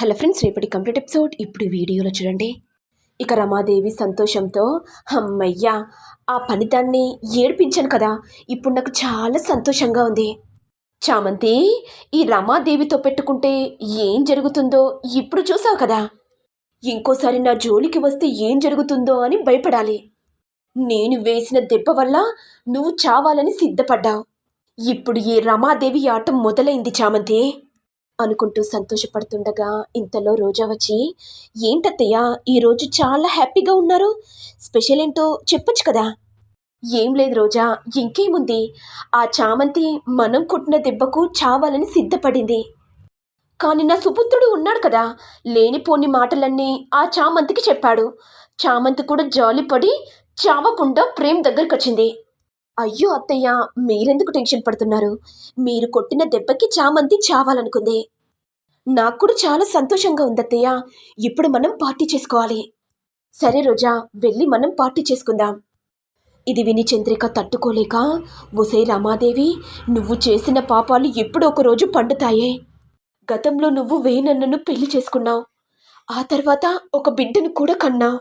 Hello friends రేపటి complete episode. ఇప్పుడు వీడియోలో చూడండి. ఇక రమాదేవి సంతోషంతో అమ్మయ్యా ఆ పనితాన్ని ఏడిపించాను కదా. ఇప్పుడు నాకు చాలా సంతోషంగా ఉంది. చామంతి ఈ రమాదేవితో పెట్టుకుంటే ఏం జరుగుతుందో ఇప్పుడు చూసావు కదా. ఇంకోసారి నా జోలికి వస్తే ఏం జరుగుతుందో అని భయపడాలి. నేను వేసిన దెబ్బ వల్ల నువ్వు చావాలని సిద్ధపడ్డావు. ఇప్పుడు ఈ రమాదేవి ఆట మొదలైంది చామంతి. అనుకుంటూ సంతోషపడుతుండగా ఇంతలో రోజా వచ్చి ఏంటత్తయ్య ఈరోజు చాలా హ్యాపీగా ఉన్నారు. స్పెషల్ ఏంటో చెప్పొచ్చు కదా? ఏం లేదు రోజా ఇంకేముంది. ఆ చామంతి మనం కొట్టిన దెబ్బకు చావాలని సిద్ధపడింది. కానీ నా సుపుత్రుడు ఉన్నాడు కదా లేనిపోని మాటలన్నీ ఆ చామంతికి చెప్పాడు. చామంతి కూడా జాలిపడి చావకుండా ప్రేమ్ దగ్గరికి వచ్చింది అయ్యో అత్తయ్య మీరెందుకు టెన్షన్ పడుతున్నారు? మీరు కొట్టిన దెబ్బకి చామంతి చావాలనుకుంది. నాకు కూడా చాలా సంతోషంగా ఉంది అత్తయ్య. ఇప్పుడు మనం పార్టీ చేసుకోవాలి. సరే రోజా వెళ్ళి మనం పార్టీ చేసుకుందాం. ఇది విని చంద్రిక తట్టుకోలేక ఒసే రమాదేవి నువ్వు చేసిన పాపాలు ఎప్పుడో ఒక రోజు పండుతాయే. గతంలో నువ్వు వేనన్నను పెళ్ళి చేసుకున్నావు. ఆ తర్వాత ఒక బిడ్డను కూడా కన్నావు.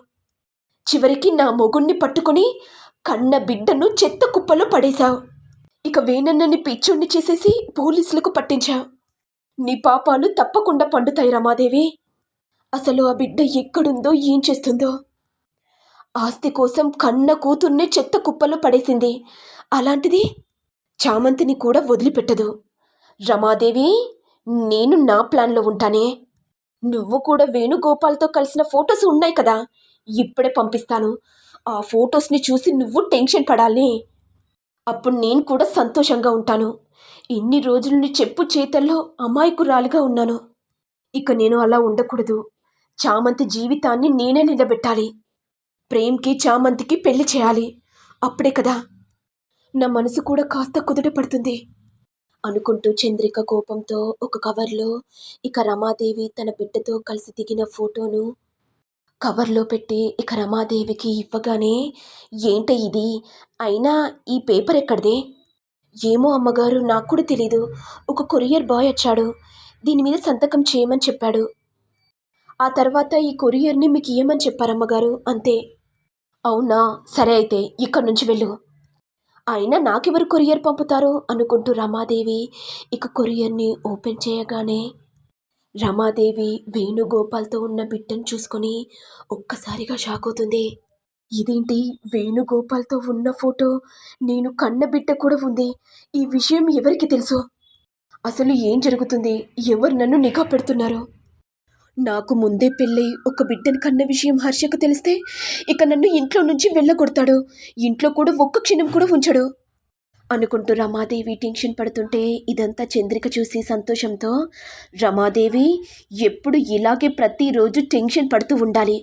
చివరికి నా మొగుణ్ణి పట్టుకొని కన్న బిడ్డను చెత్త కుప్పలో పడేశావు. ఇక వేనన్నని పిచ్చోణ్ణి చేసేసి పోలీసులకు పట్టించావు. నీ పాపాలు తప్పకుండా పండుతాయి రమాదేవి. అసలు ఆ బిడ్డ ఎక్కడుందో ఏం చేస్తుందో. ఆస్తి కోసం కన్న కూతుర్నే చెత్త కుప్పలో పడేసింది. అలాంటిది చామంతిని కూడా వదిలిపెట్టదు. రమాదేవి నేను నా ప్లాన్లో ఉంటానే. నువ్వు కూడా వేణుగోపాల్తో కలిసిన ఫొటోస్ ఉన్నాయి కదా ఇప్పుడే పంపిస్తాను. ఆ ఫొటోస్ని చూసి నువ్వు టెన్షన్ పడాలి. అప్పుడు నేను కూడా సంతోషంగా ఉంటాను. ఇన్ని రోజులని చెప్పు చేతల్లో అమాయకురాలిగా ఉన్నాను. ఇక నేను అలా ఉండకూడదు. చామంతి జీవితాన్ని నేనే నిలబెట్టాలి. ప్రేమ్కి చామంతికి పెళ్ళి చేయాలి. అప్పుడే కదా. నా మనసు కూడా కాస్త కుదుట పడుతుంది. అనుకుంటూ చంద్రిక కోపంతో ఒక కవర్లో ఇక రమాదేవి తన బిడ్డతో కలిసి దిగిన ఫోటోను కవర్లో పెట్టి ఇక రమాదేవికి ఇవ్వగానే ఏంట ఇది? అయినా ఈ పేపర్ ఎక్కడిదే? ఏమో అమ్మగారు నాకు కూడా తెలీదు. ఒక కొరియర్ బాయ్ వచ్చాడు. దీని మీద సంతకం చేయమని చెప్పాడు. ఆ తర్వాత ఈ కొరియర్ని మీకు ఇవ్వమని చెప్పారమ్మగారు అంతే. అవునా? సరే అయితే ఇక్కడి నుంచి వెళ్ళు. అయినా నాకెవరు కొరియర్ పంపుతారు? అనుకుంటూ రమాదేవి ఇక కొరియర్ని ఓపెన్ చేయగానే రమాదేవి వేణుగోపాల్తో ఉన్న బిడ్డను చూసుకొని ఒక్కసారిగా షాక్ అవుతుంది. ఇదేంటి? వేణుగోపాల్తో ఉన్న ఫోటో నేను కన్న బిడ్డ కూడా ఉంది. ఈ విషయం ఎవరికి తెలుసు? అసలు ఏం జరుగుతుంది? ఎవరు నన్ను నిఘా పెడుతున్నారు? నాకు ముందే పెళ్ళై ఒక బిడ్డను కన్న విషయం హర్షకు తెలిస్తే ఇక నన్ను ఇంట్లో నుంచి వెళ్ళగొడతాడు. ఇంట్లో కూడా ఒక్క క్షణం కూడా ఉంచడు. అనుకుంటూ రమాదేవి టెన్షన్ పడుతుంటే ఇదంతా చంద్రిక చూసి సంతోషంతో రమాదేవి ఎప్పుడు ఇలాగే ప్రతిరోజు టెన్షన్ పడుతూ ఉండాలి.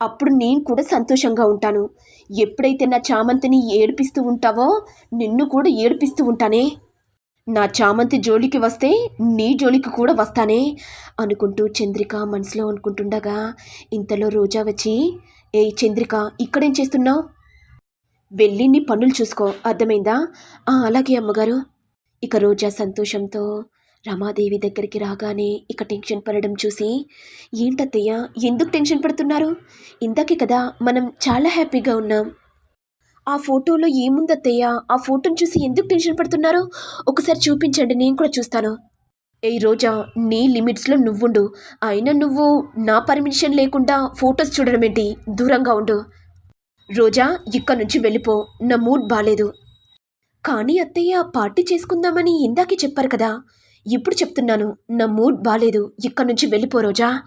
అప్పుడు నేను కూడా సంతోషంగా ఉంటాను. ఎప్పుడైతే నా చామంతిని ఏడిపిస్తూ ఉంటావో నిన్ను కూడా ఏడిపిస్తూ ఉంటానే. నా చామంతి జోలికి వస్తే నీ జోలికి కూడా వస్తానే అనుకుంటూ చంద్రిక మనసులో అనుకుంటుండగా ఇంతలో రోజా వచ్చి ఏ చంద్రిక ఇక్కడేం చేస్తున్నావు? వెళ్ళి నీ పనులు చూసుకో. అర్థమైందా? అలాగే అమ్మగారు. ఇక రోజా సంతోషంతో రమాదేవి దగ్గరికి రాగానే ఇక టెన్షన్ పడడం చూసి ఏంటత్తయ్య ఎందుకు టెన్షన్ పడుతున్నారు? ఇందాకే కదా మనం చాలా హ్యాపీగా ఉన్నాం. ఆ ఫోటోలో ఏముందత్తయ్య? ఆ ఫోటోని చూసి ఎందుకు టెన్షన్ పడుతున్నారు? ఒకసారి చూపించండి నేను కూడా చూస్తాను. ఏ రోజా నీ లిమిట్స్లో నువ్వుండు. అయినా నువ్వు నా పర్మిషన్ లేకుండా ఫొటోస్ చూడడం ఏంటి దూరంగా ఉండు. రోజా ఇక్కడి నుంచి వెళ్ళిపో. నా మూడ్ బాలేదు. కానీ అత్తయ్య పార్టీ చేసుకుందామని ఇందాకే చెప్పారు కదా. ఇప్పుడు చెప్తున్నాను నా మూడ్ బాలేదు. ఇక్కడి నుంచి వెళ్ళిపో రోజా.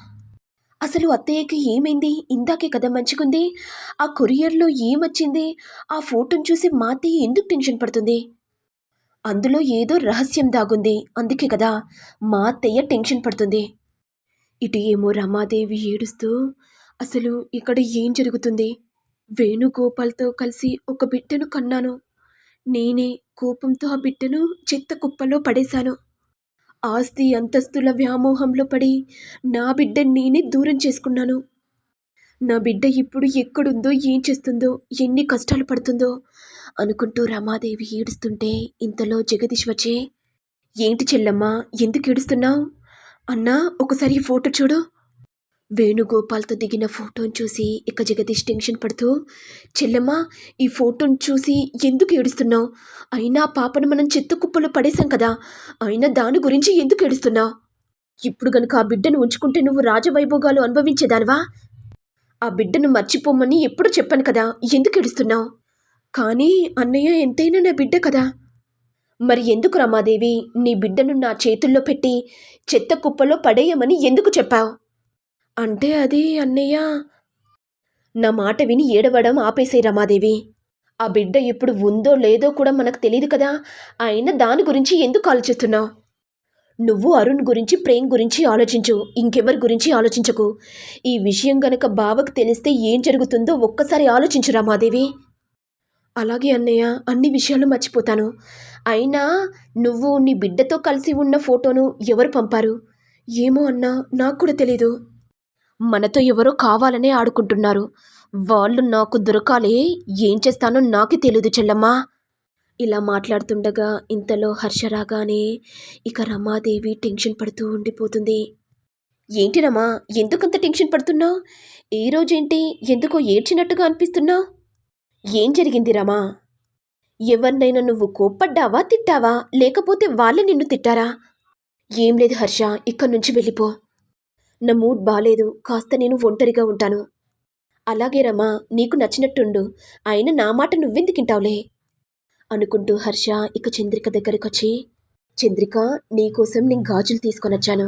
అసలు అత్తయ్యకి ఏమైంది? ఇందాకే కదా మంచిగుంది. ఆ కొరియర్లో ఏమొచ్చింది? ఆ ఫోటోని చూసి మా అత్తయ్య ఎందుకు టెన్షన్ పడుతుంది? అందులో ఏదో రహస్యం దాగుంది. అందుకే కదా మా అత్తయ్య టెన్షన్ పడుతుంది. ఇటు ఏమో రమాదేవి ఏడుస్తూ అసలు ఇక్కడ ఏం జరుగుతుంది? వేణుగోపాల్తో కలిసి ఒక బిడ్డను కన్నాను. నేనే కోపంతో ఆ బిడ్డను చెత్త కుప్పలో పడేశాను. ఆస్తి అంతస్తుల వ్యామోహంలో పడి నా బిడ్డ నేనే దూరం చేసుకున్నాను. నా బిడ్డ ఇప్పుడు ఎక్కడుందో ఏం చేస్తుందో ఎన్ని కష్టాలు పడుతుందో అనుకుంటూ రమాదేవి ఏడుస్తుంటే ఇంతలో జగదీష్ వచ్చే ఏంటి చెల్లమ్మ ఎందుకు ఏడుస్తున్నావు? అన్నా ఒకసారి ఫోటో చూడు. వేణుగోపాల్తో దిగిన ఫోటోని చూసి ఇక జగదీష్ టెన్షన్ పడుతూ చెల్లెమ్మ ఈ ఫోటోని చూసి ఎందుకు ఏడుస్తున్నావు? అయినా పాపను మనం చెత్త కుప్పలో పడేశాం కదా అయినా దాని గురించి ఎందుకు ఏడుస్తున్నావు? ఇప్పుడు గనుక ఆ బిడ్డను ఉంచుకుంటే నువ్వు రాజవైభోగాలు అనుభవించేదానివా? ఆ బిడ్డను మర్చిపోమని ఎప్పుడు చెప్పాను కదా ఎందుకు ఏడుస్తున్నావు? కానీ అన్నయ్య ఎంతైనా నా బిడ్డ కదా. మరి ఎందుకు రమాదేవి నీ బిడ్డను నా చేతుల్లో పెట్టి చెత్త కుప్పలో పడేయమని ఎందుకు చెప్పావు? అంటే అది అన్నయ్య? నా మాట విని ఏడవడం ఆపేసే రమాదేవి. ఆ బిడ్డ ఇప్పుడు ఉందో లేదో కూడా మనకు తెలియదు కదా. అయినా దాని గురించి ఎందుకు ఆలోచిస్తున్నావు? నువ్వు అరుణ్ గురించి ప్రేమ్ గురించి ఆలోచించు. ఇంకెవరి గురించి ఆలోచించకు. ఈ విషయం గనక బావకు తెలిస్తే ఏం జరుగుతుందో ఒక్కసారి ఆలోచించు రమాదేవి. అలాగే అన్నయ్య అన్ని విషయాలు మర్చిపోతాను. అయినా నువ్వు నీ బిడ్డతో కలిసి ఉన్న ఫోటోను ఎవరు పంపారు? ఏమో అన్నా నాకు కూడా తెలీదు. మనతో ఎవరో కావాలనే ఆడుకుంటున్నారు. వాళ్ళు నాకు దొరకాలే ఏం చేస్తానో నాకే తెలియదు చెల్లమ్మా. ఇలా మాట్లాడుతుండగా ఇంతలో హర్ష రాగానే ఇక రమాదేవి టెన్షన్ పడుతూ ఉండిపోతుంది. ఏంటి రమా ఎందుకంత టెన్షన్ పడుతున్నావు? ఈ రోజేంటి ఎందుకో ఏడ్చినట్టుగా అనిపిస్తున్నావు? ఏం జరిగింది రమా? ఎవరినైనా నువ్వు కోప్పడ్డావా తిట్టావా? లేకపోతే వాళ్ళే నిన్ను తిట్టారా? ఏం లేదు హర్ష ఇక్కడి నుంచి వెళ్ళిపో. నా మూడ్ బాలేదు కాస్త నేను ఒంటరిగా ఉంటాను. అలాగే రమా నీకు నచ్చినట్టుండు. ఆయన నా మాట నువ్వెందుకింటావులే అనుకుంటూ హర్ష ఇక చంద్రిక దగ్గరకొచ్చి చంద్రిక నీకోసం నేను గాజులు తీసుకొనొచ్చాను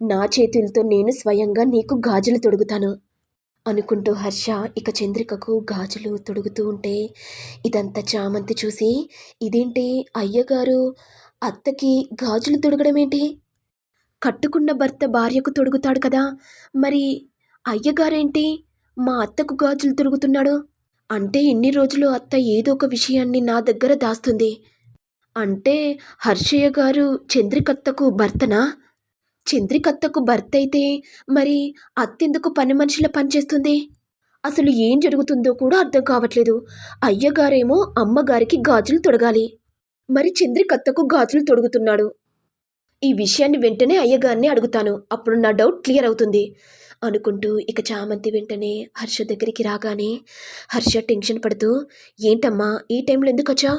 నా చేతులతో నేను స్వయంగా నీకు గాజులు తొడుగుతాను. అనుకుంటూ హర్ష ఇక చంద్రికకు గాజులు తొడుగుతూ ఉంటే ఇదంతా చామంతి చూసి ఇదేంటి అయ్యగారు అత్తకి గాజులు తొడగడం ఏంటి కట్టుకున్న భర్త భార్యకు తొడుగుతాడు కదా. మరి అయ్యగారేంటి? మా అత్తకు గాజులు తొడుగుతున్నాడు అంటే ఇన్ని రోజులు అత్త ఏదో ఒక విషయాన్ని నా దగ్గర దాస్తుంది. అంటే హర్షయ్య గారు చంద్రికత్తకు భర్తనా? చంద్రికత్తకు భర్త అయితే మరి అత్తెందుకు పని మనిషిలా పనిచేస్తుంది? అసలు ఏం జరుగుతుందో కూడా అర్థం కావట్లేదు. అయ్యగారేమో అమ్మగారికి గాజులు తొడగాలి. మరి చంద్రికత్తకు గాజులు తొడుగుతున్నాడు. ఈ విషయాన్ని వెంటనే అయ్యగారిని అడుగుతాను. అప్పుడు నా డౌట్ క్లియర్ అవుతుంది. అనుకుంటూ ఇక చామంతి వెంటనే హర్ష దగ్గరికి రాగానే హర్ష టెన్షన్ పడుతూ ఏంటమ్మా ఈ టైంలో ఎందుకు వచ్చా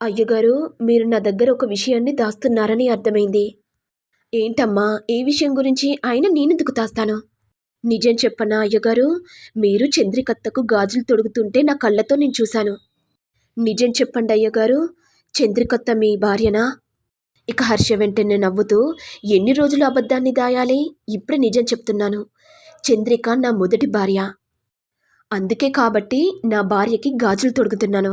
అయ్యగారు మీరు నా దగ్గర ఒక విషయాన్ని దాస్తున్నారని అర్థమైంది. ఏంటమ్మా ఏ విషయం గురించి ఆయన నేనెందుకు దాస్తాను? నిజం చెప్పనా అయ్యగారు మీరు చంద్రికత్తకు గాజులు తొడుగుతుంటే నా కళ్ళతో నేను చూశాను. నిజం చెప్పండి అయ్యగారు చంద్రికత్త మీ భార్యనా? ఇక హర్ష వెంటనే నవ్వుతూ ఎన్ని రోజులు అబద్ధాన్ని దాయాలి? ఇప్పుడే నిజం చెప్తున్నాను. చంద్రిక నా మొదటి భార్య. అందుకే కాబట్టి నా భార్యకి గాజులు తొడుగుతున్నాను.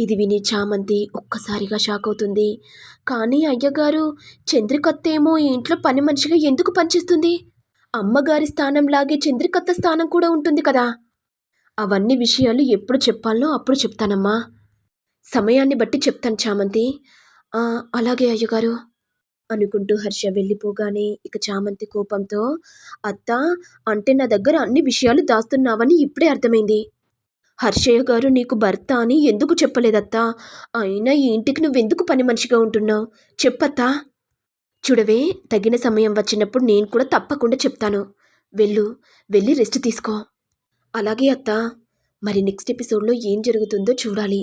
ఇది విని చామంతి ఒక్కసారిగా షాక్ అవుతుంది. కానీ అయ్యగారు చంద్రికత్తేమో ఈ ఇంట్లో పని మనిషిగా ఎందుకు పనిచేస్తుంది? అమ్మగారి స్థానంలాగే చంద్రికత్త స్థానం కూడా ఉంటుంది కదా. అవన్నీ విషయాలు ఎప్పుడు చెప్పాలో అప్పుడు చెప్తానమ్మా. సమయాన్ని బట్టి చెప్తాను చామంతి. అలాగే అయ్యగారు. అనుకుంటూ హర్ష వెళ్ళిపోగానే ఇక చామంతి కోపంతో అత్త అంటే నా దగ్గర అన్ని విషయాలు దాస్తున్నావని ఇప్పుడే అర్థమైంది. హర్షయ్య గారు నీకు భర్త అని ఎందుకు చెప్పలేదత్తా? అయినా ఈ ఇంటికి నువ్వెందుకు పని మనిషిగా ఉంటున్నావు? చెప్పత్తా. చూడవే తగిన సమయం వచ్చినప్పుడు నేను కూడా తప్పకుండా చెప్తాను. వెళ్ళు వెళ్ళి రెస్ట్ తీసుకో. అలాగే అత్త. మరి నెక్స్ట్ ఎపిసోడ్లో ఏం జరుగుతుందో చూడాలి.